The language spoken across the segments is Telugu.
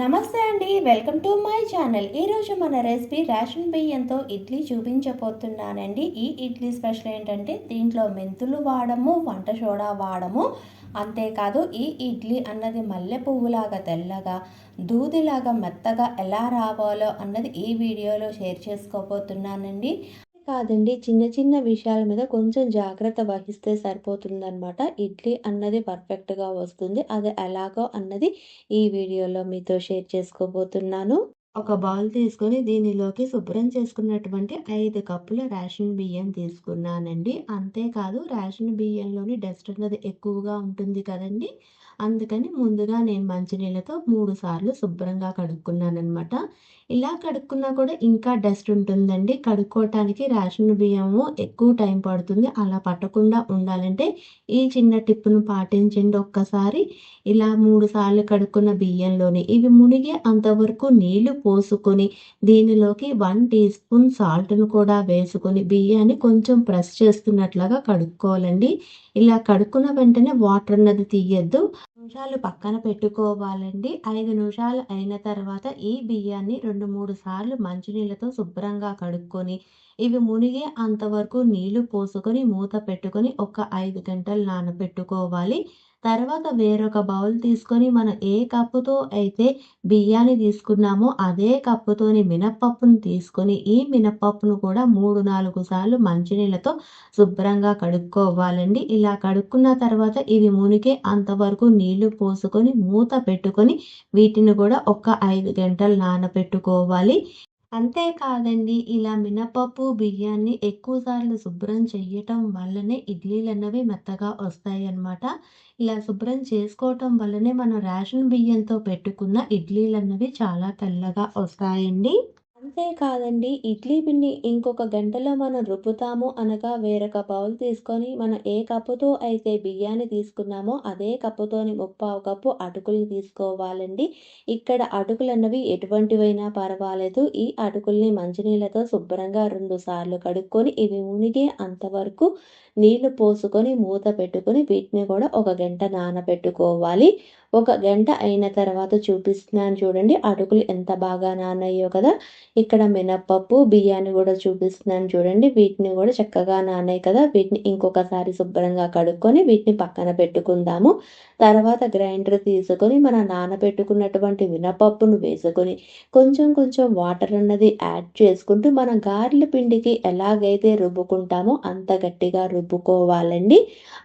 నమస్తే అండి. Welcome to my channel. ఈరోజు మన రెసిపీ రేషన్ బియ్యంతో ఇడ్లీ చూపించబోతున్నానండి. ఈ ఇడ్లీ స్పెషల్ ఏంటంటే దీంట్లో మెంతులు వాడము వంట సోడా వాడము. అంతేకాదు ఈ ఇడ్లీ అన్నది మల్లె పువ్వులాగా తెల్లగా దూదిలాగా మెత్తగా ఎలా రావాలో అన్నది ఈ వీడియోలో షేర్ చేసుకోబోతున్నానండి. కాదండి చిన్న చిన్న విషయాల మీద కొంచెం జాగ్రత్త వహిస్తే సరిపోతుందనమాట ఇడ్లీ అన్నది పర్ఫెక్ట్గా వస్తుంది. అది ఎలాగో అన్నది ఈ వీడియోలో మీతో షేర్ చేసుకోబోతున్నాను. ఒక బౌల్ తీసుకొని దీనిలోకి శుభ్రం చేసుకున్నటువంటి ఐదు కప్పుల రేషన్ బియ్యం తీసుకున్నానండి. అంతేకాదు రేషన్ బియ్యంలోని డస్ట్ అన్నది ఎక్కువగా ఉంటుంది కదండి. అందుకని ముందుగా నేను మంచినీళ్ళతో మూడు సార్లు శుభ్రంగా కడుక్కున్నానమాట ఇలా కడుక్కున్నా కూడా ఇంకా డస్ట్ ఉంటుందండి. కడుక్కోవటానికి రేషన్ బియ్యము ఎక్కువ టైం పడుతుంది. అలా పట్టకుండా ఉండాలంటే ఈ చిన్న టిప్పును పాటించండి ఒక్కసారి. ఇలా మూడు సార్లు కడుక్కున్న బియ్యంలోని ఇవి మునిగే అంతవరకు నీళ్ళు పోసుకొని దీనిలోకి వన్ టీ స్పూన్ సాల్ట్ను కూడా వేసుకొని బియ్యాన్ని కొంచెం ప్రెస్ చేస్తున్నట్లుగా కడుక్కోవాలండి. ఇలా కడుక్కున్న వెంటనే వాటర్ అన్నది తీయద్దు. నిమిషాలు పక్కన పెట్టుకోవాలండి. ఐదు నిమిషాలు అయిన తర్వాత ఈ బియ్యాన్ని రెండు మూడు సార్లు మంచినీళ్ళతో శుభ్రంగా కడుక్కొని ఇవి మునిగే అంతవరకు నీళ్ళు పోసుకొని మూత పెట్టుకొని ఒక ఐదు గంటలు నానబెట్టుకోవాలి. తర్వాత వేరొక బౌల్ తీసుకొని మనం ఏ కప్పుతో అయితే బియ్యాన్ని తీసుకున్నామో అదే కప్పుతోని మినప్పప్పును తీసుకొని ఈ మినప్పప్పును కూడా మూడు నాలుగు సార్లు మంచినీళ్ళతో శుభ్రంగా కడుక్కోవాలండి. ఇలా కడుక్కున్న తర్వాత ఇవి మునిగే అంతవరకు నీళ్ళు పోసుకొని మూత పెట్టుకొని వీటిని కూడా ఒక ఐదు గంటలు నానబెట్టుకోవాలి. అంతేకాదండి ఇలా మినపప్పు బియ్యాన్ని ఎక్కువసార్లు శుభ్రం చేయటం వల్లనే ఇడ్లీలు అన్నవి మెత్తగా వస్తాయి అన్నమాట ఇలా శుభ్రం చేసుకోవటం వల్లనే మనం రేషన్ బియ్యంతో పెట్టుకున్న ఇడ్లీలు అన్నవి చాలా తెల్లగా వస్తాయండి. అంతేకాదండి ఇడ్లీ పిండి ఇంకొక గంటలో మనం రుబ్బుతాము అనగా వేరొక బౌల్ తీసుకొని మనం ఏ కప్పుతో అయితే బియ్యాన్ని తీసుకున్నామో అదే కప్పుతోని ముప్పావు కప్పు అటుకులు తీసుకోవాలండి. ఇక్కడ అటుకులు అన్నవి ఎటువంటివైనా పర్వాలేదు. ఈ అటుకుల్ని మంచినీళ్ళతో శుభ్రంగా రెండు సార్లు కడుక్కొని ఇవి మునిగే అంతవరకు నీళ్ళు పోసుకొని మూత పెట్టుకొని వీటిని కూడా ఒక గంట నానబెట్టుకోవాలి ఒక గంట అయిన తర్వాత చూపిస్తున్నాను చూడండి అటుకులు ఎంత బాగా నానయ్యో కదా. ఇక్కడ మినప్పప్పు బియ్యాన్ని కూడా చూపిస్తున్నాను చూడండి వీటిని కూడా చక్కగా నానాయి కదా. వీటిని ఇంకొకసారి శుభ్రంగా కడుక్కొని వీటిని పక్కన పెట్టుకుందాము. తర్వాత గ్రైండర్ తీసుకొని మన నానబెట్టుకున్నటువంటి మినపప్పును వేసుకొని కొంచెం కొంచెం వాటర్ అన్నది యాడ్ చేసుకుంటూ మనం గారెల పిండికి ఎలాగైతే రుబ్బుకుంటామో అంత గట్టిగా రుబ్బు రుబ్బుకోవాలండి.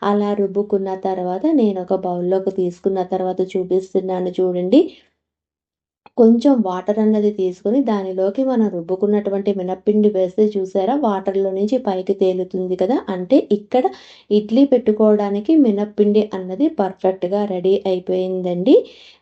అలా రుబ్బుకున్న తర్వాత నేను ఒక బౌల్లోకి తీసుకున్న తర్వాత చూపిస్తున్నాను చూడండి. కొంచెం వాటర్ అన్నది తీసుకొని దానిలోకి మనం రుబ్బుకున్నటువంటి మినప్పిండి వేస్తే చూసారా? వాటర్లో నుంచి పైకి తేలుతుంది కదా? అంటే ఇక్కడ ఇడ్లీ పెట్టుకోవడానికి మినప్పిండి అన్నది పర్ఫెక్ట్గా రెడీ అయిపోయిందండి.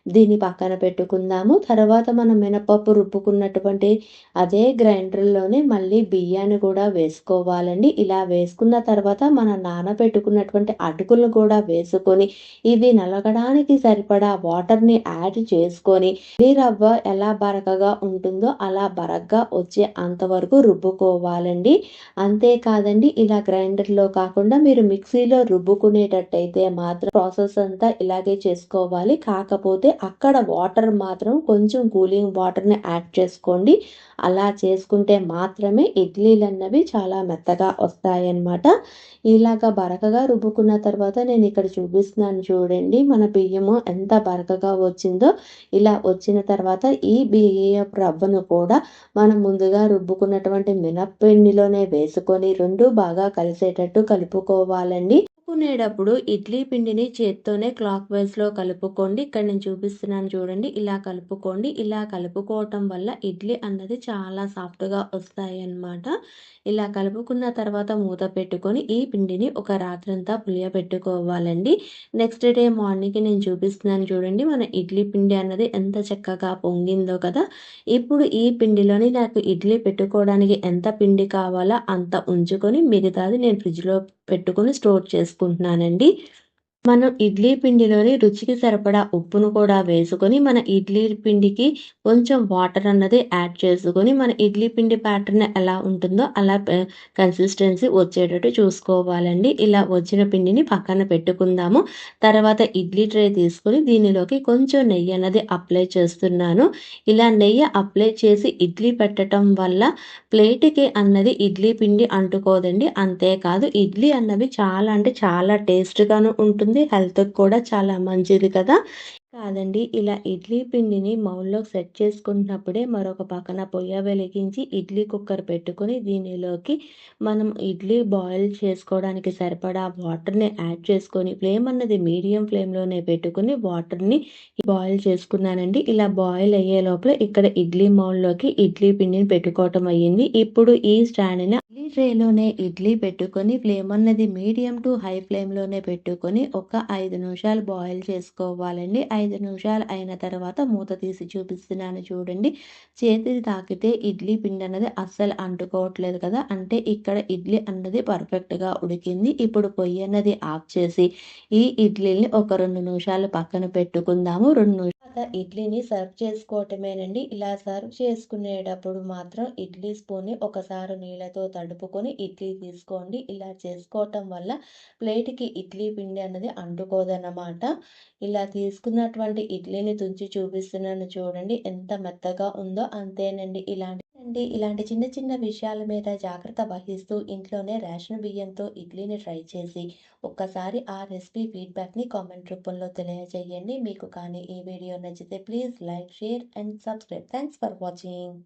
దీన్ని పక్కన పెట్టుకుందాము. తర్వాత మనం మినపప్పు రుబ్బుకున్నటువంటి అదే గ్రైండర్లోనే మళ్ళీ బియ్యాన్ని కూడా వేసుకోవాలండి. ఇలా వేసుకున్న తర్వాత మన నానబెట్టుకున్నటువంటి అటుకులు కూడా వేసుకొని ఇవి నలగడానికి సరిపడా వాటర్ని యాడ్ చేసుకొని రవ్వ ఎలా బరకగా ఉంటుందో అలా బరకగా వచ్చే అంతవరకు రుబ్బుకోవాలండి. అంతేకాదండి ఇలా గ్రైండర్లో కాకుండా మీరు మిక్సీలో రుబ్బుకునేటట్టయితే మాత్రం ప్రాసెస్ అంతా ఇలాగే చేసుకోవాలి. కాకపోతే అక్కడ వాటర్ మాత్రం కొంచెం కూలింగ్ వాటర్ని యాడ్ చేసుకోండి. అలా చేసుకుంటే మాత్రమే ఇడ్లీలు అన్నవి చాలా మెత్తగా వస్తాయన్నమాట. ఇలాగ బరకగా రుబ్బుకున్న తర్వాత నేను ఇక్కడ చూపిస్తున్నాను చూడండి మన బియ్యము ఎంత బరకగా వచ్చిందో. ఇలా వచ్చిన తర్వాత ఈ బియ్యపు రవ్వను కూడా మనం ముందుగా రుబ్బుకున్నటువంటి మినప్పిండిలోనే వేసుకొని రెండు బాగా కలిసేటట్టు కలుపుకోవాలండి. కలుపుకునేటప్పుడు ఇడ్లీ పిండిని చేత్తోనే క్లాక్ వైజ్లో కలుపుకోండి. ఇక్కడ నేను చూపిస్తున్నాను చూడండి. ఇలా కలుపుకోండి. ఇలా కలుపుకోవటం వల్ల ఇడ్లీ అన్నది చాలా సాఫ్ట్గా వస్తాయి అన్నమాట. ఇలా కలుపుకున్న తర్వాత మూత పెట్టుకొని ఈ పిండిని ఒక రాత్రంతా పులియబెట్టుకోవాలండి. నెక్స్ట్ డే మార్నింగ్కి నేను చూపిస్తున్నాను చూడండి. మన ఇడ్లీ పిండి అన్నది ఎంత చక్కగా పొంగిందో కదా. ఇప్పుడు ఈ పిండిలోని నాకు ఇడ్లీ పెట్టుకోవడానికి ఎంత పిండి కావాలో అంత ఉంచుకొని మిగతాది నేను ఫ్రిడ్జ్లో పెట్టుకొని స్టోర్ చేసుకుంటున్నానండి. మనం ఇడ్లీ పిండిలోని రుచికి సరిపడా ఉప్పును కూడా వేసుకొని మన ఇడ్లీ పిండికి కొంచెం వాటర్ అన్నది యాడ్ చేసుకొని మన ఇడ్లీ పిండి ప్యాటర్న్ ఎలా ఉంటుందో అలా కన్సిస్టెన్సీ వచ్చేటట్టు చూసుకోవాలండి. ఇలా వచ్చిన పిండిని పక్కన పెట్టుకుందాము. తర్వాత ఇడ్లీ ట్రే తీసుకొని దీనిలోకి కొంచెం నెయ్యి అన్నది అప్లై చేస్తున్నాను. ఇలా నెయ్యి అప్లై చేసి ఇడ్లీ పెట్టడం వల్ల ప్లేట్కి అన్నది ఇడ్లీ పిండి అంటుకోదండి. అంతేకాదు ఇడ్లీ అన్నవి చాలా అంటే చాలా టేస్ట్గాను ఉంటుంది. ఉంటుంది. హెల్త్కి కూడా చాలా మంచిది కదా. కాదండి ఇలా ఇడ్లీ పిండిని మౌల్లోకి సెట్ చేసుకున్నప్పుడే మరొక పక్కన పొయ్య వెలిగించి ఇడ్లీ కుక్కర్ పెట్టుకొని దీనిలోకి మనం ఇడ్లీ బాయిల్ చేసుకోవడానికి సరిపడా వాటర్ని యాడ్ చేసుకొని ఫ్లేమ్ అన్నది మీడియం ఫ్లేమ్లోనే పెట్టుకుని వాటర్ని బాయిల్ చేసుకున్నానండి. ఇలా బాయిల్ అయ్యే లోపల ఇక్కడ ఇడ్లీ మౌల్లోకి ఇడ్లీ పిండిని పెట్టుకోవటం అయ్యింది. ఇప్పుడు ఈ స్టాండ్ని ట్రేలోనే ఇడ్లీ పెట్టుకొని ఫ్లేమ్ అన్నది మీడియం టు హై ఫ్లేమ్లోనే పెట్టుకొని ఒక ఐదు నిమిషాలు బాయిల్ చేసుకోవాలండి. ఐదు నిమిషాలు అయిన తర్వాత మూత తీసి చూపిస్తున్నాను చూడండి. చేతిని తాకితే ఇడ్లీ పిండి అన్నది అస్సలు అంటుకోవట్లేదు కదా. అంటే ఇక్కడ ఇడ్లీ అన్నది పర్ఫెక్ట్గా ఉడికింది. ఇప్పుడు పొయ్యి అన్నది ఆఫ్ చేసి ఈ ఇడ్లీని ఒక రెండు నిమిషాలు పక్కన పెట్టుకుందాము. రెండు తర్వాత ఇడ్లీని సర్వ్ చేసుకోవటమేనండి. ఇలా సర్వ్ చేసుకునేటప్పుడు మాత్రం ఇడ్లీ స్పూన్ని ఒకసారి నీళ్ళతో తడుపుకొని ఇడ్లీ తీసుకోండి. ఇలా చేసుకోవటం వల్ల ప్లేట్కి ఇడ్లీ పిండి అన్నది అంటుకోదన్నమాట. ఇలా తీసుకున్నటువంటి ఇడ్లీని తుంచి చూపిస్తున్నాను చూడండి ఎంత మెత్తగా ఉందో అంతేనండి. ఇలాంటి అండి. ఇలాంటి చిన్న చిన్న విషయాల మీద జాగ్రత్త వహిస్తూ ఇంట్లోనే రేషన్ బియ్యంతో ఇడ్లీని ట్రై చేసి ఒక్కసారి ఆ రెసిపీ ఫీడ్బ్యాక్ని కామెంట్ రూపంలో తెలియజేయండి. మీకు కానీ ఈ వీడియో నచ్చితే please like share and subscribe. Thanks for watching.